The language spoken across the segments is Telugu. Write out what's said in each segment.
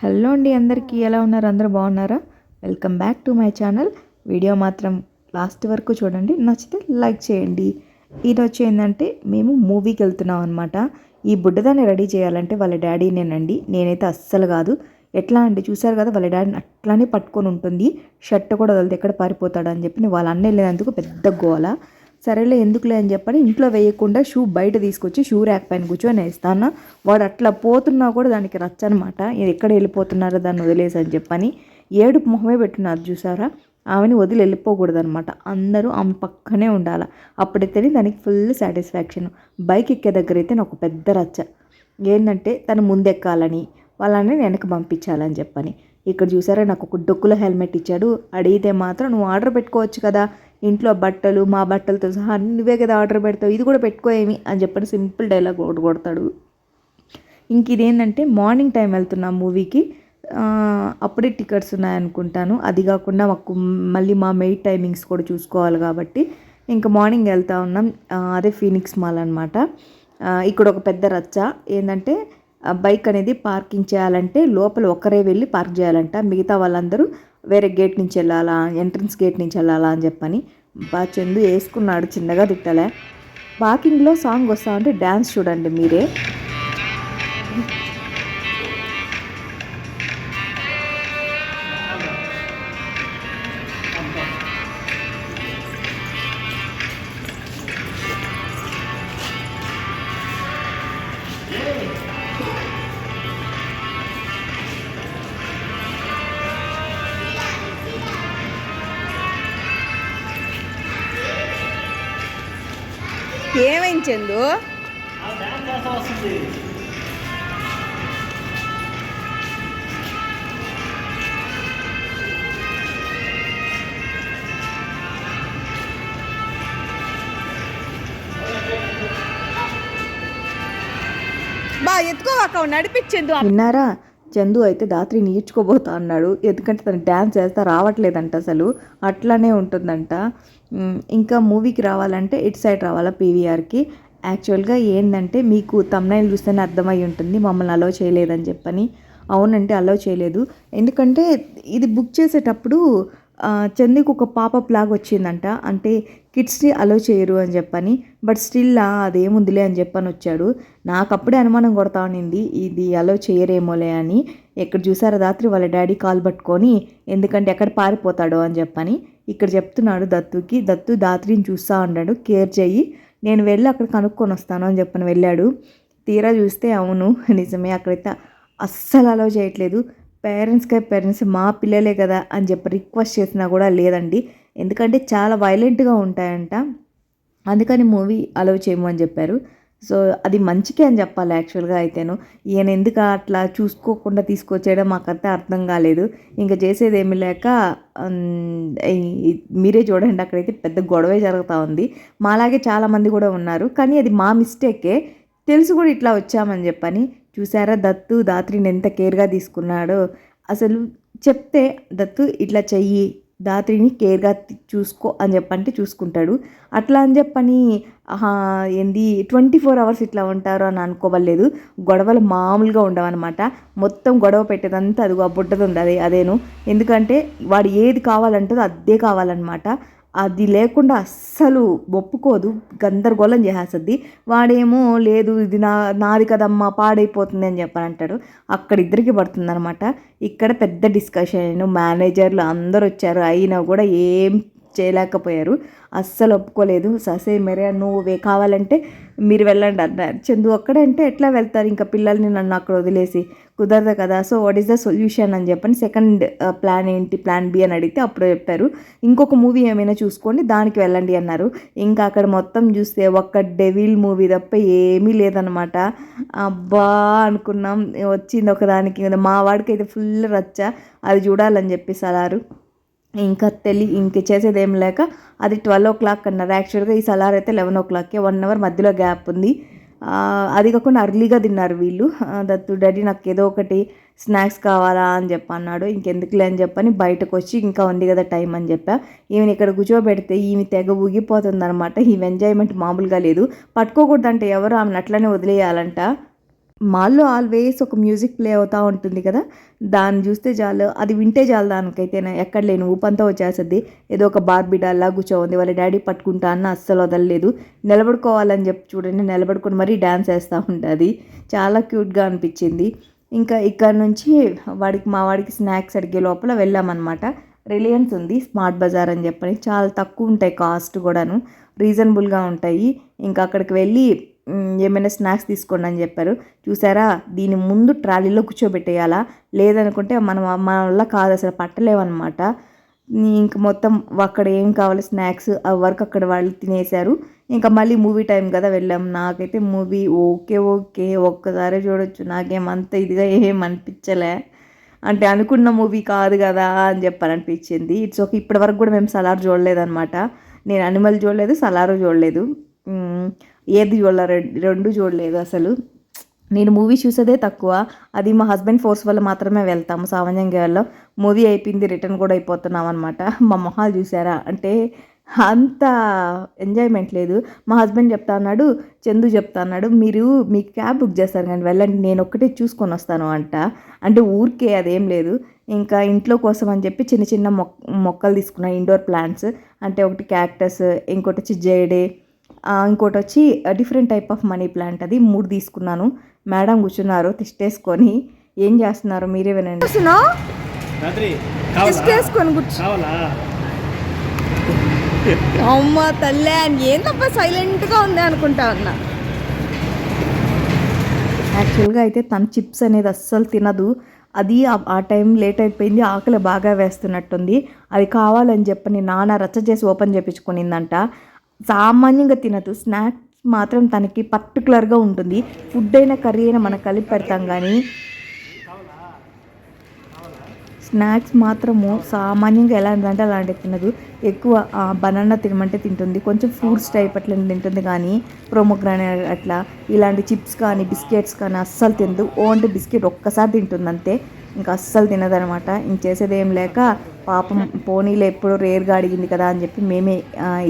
హలో అండి అందరికీ ఎలా ఉన్నారు? అందరూ బాగున్నారా? Welcome back to my channel video మాత్రం లాస్ట్ వరకు చూడండి. నచ్చితే లైక్ చేయండి. ఈరోజు ఏంటంటే మేము మూవీకి వెళ్తున్నాం అనమాట ఈ బుడ్డదాన్ని రెడీ చేయాలంటే వాళ్ళ డాడీ నేనండి. నేనైతే అస్సలు కాదు. ఎట్లా అండి చూసారు కదా వాళ్ళ డాడీని అట్లానే పట్టుకొని ఉంటుంది. షర్ట్ కూడా వదిలితే ఎక్కడ పారిపోతాడు అని చెప్పి వాళ్ళ అన్న వెళ్ళేందుకు పెద్ద గోల. సరేలే ఎందుకులే అని చెప్పని ఇంట్లో వేయకుండా షూ బయట తీసుకొచ్చి షూ ర్యాక్ పైన కూర్చొని వేస్తాను? వాడు అట్లా పోతున్నా కూడా దానికి రచ్చనమాట అనమాట ఎక్కడ వెళ్ళిపోతున్నారో దాన్ని వదిలేసని చెప్పని ఏడు మొహమే పెట్టినారు చూసారా? ఆమెని వదిలి వెళ్ళిపోకూడదు అనమాట అందరూ ఆమె పక్కనే ఉండాలి. అప్పుడైతేనే దానికి ఫుల్ సాటిస్ఫాక్షన్. బైక్ ఎక్కే దగ్గర అయితే నాకు పెద్ద రచ్చ. ఏంటంటే తను ముందెక్కాలని వాళ్ళని వెనక పంపించాలని చెప్పని. ఇక్కడ చూసారా నాకు ఒక డొక్కుల హెల్మెట్ ఇచ్చాడు. అడిగితే మాత్రం నువ్వు ఆర్డర్ పెట్టుకోవచ్చు కదా. ఇంట్లో బట్టలు మా బట్టలతో సహా నువ్వే కదా ఆర్డర్ పెడతావు ఇది కూడా పెట్టుకో ఏమి అని చెప్పని సింపుల్ డైలాగ్ ఒకటి కొడతాడు. ఇంక ఇదేంటంటే మార్నింగ్ టైం వెళ్తున్నాం మూవీకి. అప్పుడే టికెట్స్ ఉన్నాయనుకుంటాను. అది కాకుండా మాకు మళ్ళీ మా మెయిట్ టైమింగ్స్ కూడా చూసుకోవాలి కాబట్టి ఇంకా మార్నింగ్ వెళ్తా ఉన్నాం. అదే ఫీనిక్స్ మాల్ అనమాట ఇక్కడ ఒక పెద్ద రచ్చ. ఏంటంటే బైక్ అనేది పార్కింగ్ చేయాలంటే లోపల ఒకరే వెళ్ళి పార్క్ చేయాలంట. మిగతా వాళ్ళందరూ వేరే గేట్ నుంచి వెళ్ళాలా ఎంట్రన్స్ గేట్ నుంచి వెళ్ళాలా అని చెప్పని బా చందు వేసుకున్నాడు చిన్నగా తిట్టలే. వాకింగ్లో సాంగ్ వస్తా ఉంటే డ్యాన్స్ చూడండి మీరే. ఏమైంది చందు? బా ఎత్తుకోవాక నడిపించండు విన్నారా? చందు అయితే దాత్రి నేర్చుకోబోతా అన్నాడు. ఎందుకంటే తను డ్యాన్స్ చేస్తా రావట్లేదంట అసలు. అట్లానే ఉంటుందంట. ఇంకా మూవీకి రావాలంటే ఇటు సైడ్ రావాలా పీవీఆర్కి? యాక్చువల్గా ఏంటంటే మీకు తమ్నైల్ చూస్తేనే అర్థమై ఉంటుంది మమ్మల్ని అలో చేయలేదని చెప్పని. అవునంటే అలో చేయలేదు. ఎందుకంటే ఇది బుక్ చేసేటప్పుడు చందుకు ఒక పాపప్ లాగా వచ్చిందంట. అంటే కిడ్స్ని అలో చేయరు అని చెప్పని బట్ స్టిల్ అదేముందిలే అని చెప్పని వచ్చాడు. నాకు అప్పుడే అనుమానం కొడతా ఉండింది ఇది అలో చేయరేమోలే అని. ఎక్కడ చూసారా రాత్రి వాళ్ళ డాడీ కాల్ పట్టుకొని ఎందుకంటే ఎక్కడ పారిపోతాడో అని చెప్పని. ఇక్కడ చెప్తున్నాడు దత్తుకి దత్తు దాత్రిని చూస్తూ ఉన్నాడు కేర్ చేయి నేను వెళ్ళి అక్కడ కనుక్కొని వస్తాను అని చెప్పని వెళ్ళాడు. తీరా చూస్తే అవును నిజమే అక్కడైతే అస్సలు అలో చేయట్లేదు. పేరెంట్స్కే పేరెంట్స్ మా పిల్లలే కదా అని చెప్పి రిక్వెస్ట్ చేసినా కూడా లేదండి. ఎందుకంటే చాలా వైలెంట్గా ఉంటాయంట. అందుకని మూవీ అలౌ చేయము అని చెప్పారు. సో అది మంచికే అని చెప్పాలి యాక్చువల్గా అయితేను. ఈయన ఎందుకు అట్లా చూసుకోకుండా తీసుకొచ్చేయడం మాకైతే అర్థం కాలేదు. ఇంకా చేసేది ఏమి లేక మీరే చూడండి అక్కడైతే పెద్ద గొడవే జరుగుతూ ఉంది. మాలాగే చాలామంది కూడా ఉన్నారు. కానీ అది మా మిస్టేకే. తెలుసు కూడా ఇట్లా వచ్చామని చెప్పని చూసారా దత్తు దాత్రిని ఎంత కేర్గా తీసుకున్నాడో. అసలు చెప్తే దత్తు ఇట్లా చెయ్యి దాత్రిని కేర్గా చూసుకో అని చెప్పంటే చూసుకుంటాడు. అట్లా అని చెప్పని ఏంది ట్వంటీ ఫోర్ అవర్స్ ఇట్లా ఉంటారు అని అనుకోవలేదు గొడవలు మామూలుగా ఉండవన్నమాట. మొత్తం గొడవ పెట్టేదంతా అదిగో ఆ బుడ్డది ఉంది అదే అదేను. ఎందుకంటే వాడు ఏది కావాలంటుందో అదే కావాలన్నమాట. అది లేకుండా అస్సలు ఒప్పుకోదు గందరగోళం చేసేస్తుంది. వాడేమో లేదు ఇది నా నాది కదమ్మా పాడైపోతుంది అని చెప్పని అంటాడు అక్కడ ఇద్దరికి పడుతుందనమాట ఇక్కడ పెద్ద డిస్కషన్. మేనేజర్లు అందరు వచ్చారు అయినా కూడా ఏం చేయలేకపోయారు. అస్సలు ఒప్పుకోలేదు. ససే మరే నువ్వు కావాలంటే మీరు వెళ్ళండి అన్నారు చందు అక్కడంటే ఎట్లా వెళ్తారు? ఇంకా పిల్లల్ని నన్ను అక్కడ వదిలేసి. కుదరదు కదా. So what is the solution అని చెప్పని సెకండ్ ప్లాన్ uh, ఏంటి? ప్లాన్ బి అని అడిగితే అప్పుడు చెప్పారు. ఇంకొక మూవీ ఏమైనా చూసుకోండి దానికి వెళ్ళండి అన్నారు. ఇంకా అక్కడ మొత్తం చూస్తే ఒక్క డెవిల్ మూవీ తప్ప ఏమీ లేదనమాట అబ్బా అనుకున్నాం. వచ్చింది ఒకదానికి మా వాడికి అయితే ఫుల్ రచ్చ. అది చూడాలని చెప్పి సలారు ఇంకా తెలి ఇంక చేసేది ఏం లేక అది ట్వెల్వ్ ఓ క్లాక్ అన్నారు యాక్చువల్గా ఈ సలార్ అయితే లెవెన్ ఓ క్లాక్కే వన్ అవర్ మధ్యలో గ్యాప్ ఉంది. అది కాకుండా అర్లీగా తిన్నారు వీళ్ళు. దత్తు డాడీ నాకు ఏదో ఒకటి స్నాక్స్ కావాలా అని చెప్పి అన్నాడు ఇంకెందుకులే అని చెప్పని బయటకు వచ్చి ఇంకా ఉంది కదా టైం అని చెప్పా. ఈమెను ఇక్కడ కూర్చోబెడితే ఈమె తెగ ఊగిపోతుంది అనమాట ఈమె ఎంజాయ్మెంట్ మామూలుగా లేదు. పట్టుకోకూడదంటే ఎవరు ఆమెను అట్లనే వదిలేయాలంట. మాల్లో ఆల్వేస్ ఒక మ్యూజిక్ ప్లే అవుతూ ఉంటుంది కదా. దాన్ని చూస్తే చాలు అది వింటే చాలు దానికైతే ఎక్కడ లేని ఊపంతా వచ్చేస్తుంది. ఏదో ఒక బార్బిడాల్లా కూర్చోంది వాళ్ళ డాడీ పట్టుకుంటా అన్న అస్సలు వదలలేదు. నిలబడుకోవాలని చెప్పి చూడండి నిలబడుకొని మరీ డ్యాన్స్ వేస్తూ ఉంటుంది. చాలా క్యూట్గా అనిపించింది. ఇంకా ఇక్కడ నుంచి వాడికి మా వాడికి స్నాక్స్ అడిగే లోపల వెళ్ళామన్నమాట. రిలయన్స్ ఉంది స్మార్ట్ బజార్ అని చెప్పని. చాలా తక్కువ ఉంటాయి కాస్ట్ కూడాను. రీజనబుల్గా ఉంటాయి. ఇంకా అక్కడికి వెళ్ళి ఏమైనా స్నాక్స్ తీసుకోండి అని చెప్పారు. చూసారా? దీని ముందు ట్రాలీలో కూర్చోబెట్టేయాలా? లేదనుకుంటే మనం మన వల్ల కాదు అసలు పట్టలేమన్నమాట ఇంక మొత్తం అక్కడ ఏం కావాలి? స్నాక్స్ ఆ వర్క్ అక్కడ వాళ్ళు తినేశారు. ఇంకా మళ్ళీ మూవీ టైం కదా వెళ్ళాం. నాకైతే మూవీ ఓకే ఓకే ఒక్కసారి చూడొచ్చు. నాకేమంత ఇదిగా ఏం అనిపించలే. అంటే అనుకున్న మూవీ కాదు కదా అని చెప్పని అనిపించింది ఇట్స్ ఓకే ఇప్పటి వరకు కూడా మేము సలార్ చూడలేదన్నమాట. నేను అనిమల్ చూడలేదు సలారు చూడలేదు. ఏది చూడలే రెండు చూడలేదు అసలు. నేను మూవీ చూసేదే తక్కువ. అది మా హస్బెండ్ ఫోర్స్ వల్ల మాత్రమే వెళ్తాము సామాన్యంగా వెళ్ళాం. మూవీ అయిపోయింది రిటర్న్ కూడా అయిపోతున్నాం అనమాట మా మొహాలు చూసారా? అంటే అంత ఎంజాయ్మెంట్ లేదు. మా హస్బెండ్ చెప్తా అన్నాడు చందు చెప్తా అన్నాడు మీరు మీ క్యాబ్ బుక్ చేస్తారు కానీ వెళ్ళండి నేను ఒక్కటే చూసుకొని వస్తాను అంట. అంటే ఊరికే అదేం లేదు. ఇంకా ఇంట్లో కోసం అని చెప్పి చిన్న చిన్న మొక్క మొక్కలు తీసుకున్నాను ఇండోర్ ప్లాంట్స్ అంటే ఒకటి క్యాక్టస్ ఇంకోటి వచ్చి జేడే ఇంకోటి వచ్చి different type of money plant అది మూడు తీసుకున్నాను. మేడం కూర్చున్నారు తిష్టేసుకొని ఏం చేస్తున్నారు మీరే వినండి. రాత్రి కావాలా? తిష్టేసుకొని కూర్చు. కావాలా? అమ్మ తల్లే ఏందబ్బా సైలెంట్గా ఉంది అనుకుంటా ఉన్నా. యాక్చువల్గా అయితే తన చిప్స్ అనేది అస్సలు తినదు. అది ఆ- ఆ టైం లేట్ అయిపోయింది ఆకలి బాగా వేస్తున్నట్టుంది. అది కావాలని చెప్పని నాన్న రచ్చ చేసి ఓపెన్ చేయించుకునిందంట సామాన్యంగా తినదు. స్నాక్స్ మాత్రం తనకి పర్టికులర్గా ఉంటుంది. ఫుడ్ అయినా కర్రీ అయినా మనం కలిపి పెడతాం కానీ స్నాక్స్ మాత్రము సామాన్యంగా ఎలాంటిదంటే అలాంటివి తినదు. ఎక్కువ బనానా తినమంటే తింటుంది. కొంచెం ఫ్రూట్స్ టైప్ అట్లా తింటుంది కానీ ప్రోమోగ్రానేట్ అట్లా ఇలాంటి చిప్స్ కానీ బిస్కెట్స్ కానీ అస్సలు తినదు. ఓన్లీ బిస్కెట్ ఒక్కసారి తింటుంది అంతే ఇంకా అస్సలు తినదనమాట. ఇంక చేసేది ఏం లేక పాపం పోనీలో ఎప్పుడు రేర్గా అడిగింది కదా అని చెప్పి మేమే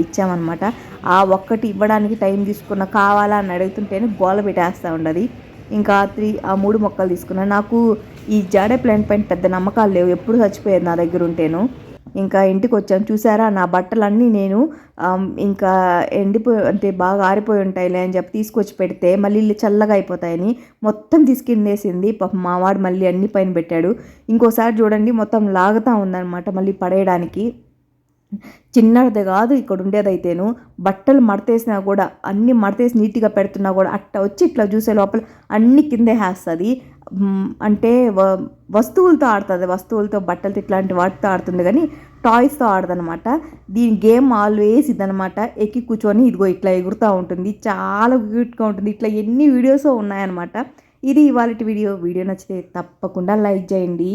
ఇచ్చామన్నమాట. ఆ ఒక్కటి ఇవ్వడానికి టైం తీసుకున్న కావాలా అని అడుగుతుంటేనే గోల పెట్టేస్తూ ఉండదు ఇంకా త్రీ ఆ మూడు మొక్కలు తీసుకున్నాను నాకు ఈ జాడే ప్లాంట్ పైన పెద్ద నమ్మకాలు లేవు. ఎప్పుడు చచ్చిపోయేది నా దగ్గర ఉంటేను. ఇంకా ఇంటికి వచ్చాను చూసారా? నా బట్టలన్నీ నేను ఇంకా ఎండిపోయి అంటే బాగా ఆరిపోయి ఉంటాయిలే అని చెప్పి తీసుకొచ్చి పెడితే మళ్ళీ ఇల్లు చల్లగా అయిపోతాయని మొత్తం తీసుకెళ్ళేసింది పాప మావాడు మళ్ళీ అన్ని పైన పెట్టాడు. ఇంకోసారి చూడండి మొత్తం లాగుతూ ఉందన్నమాట మళ్ళీ పడేయడానికి. చిన్నది కాదు ఇక్కడ ఉండేదైతేను. బట్టలు మడతేసినా కూడా అన్ని మడతేసి నీట్గా పెడుతున్నా కూడా అట్ట వచ్చి ఇట్లా చూసే లోపల అన్ని కిందే వేస్తుంది అంటే వ వస్తువులతో ఆడుతుంది. వస్తువులతో బట్టలతో ఇట్లాంటి వాటితో ఆడుతుంది కానీ టాయ్స్తో ఆడదనమాట దీని గేమ్ ఆల్వేస్ ఇదనమాట ఎక్కి కూర్చొని ఇదిగో ఇట్లా ఎగురుతూ ఉంటుంది. చాలా క్యూట్గా ఉంటుంది. ఇట్లా ఎన్ని వీడియోస్ ఉన్నాయన్నమాట. ఇది ఇవాళ వీడియో. వీడియో నచ్చితే తప్పకుండా లైక్ చేయండి.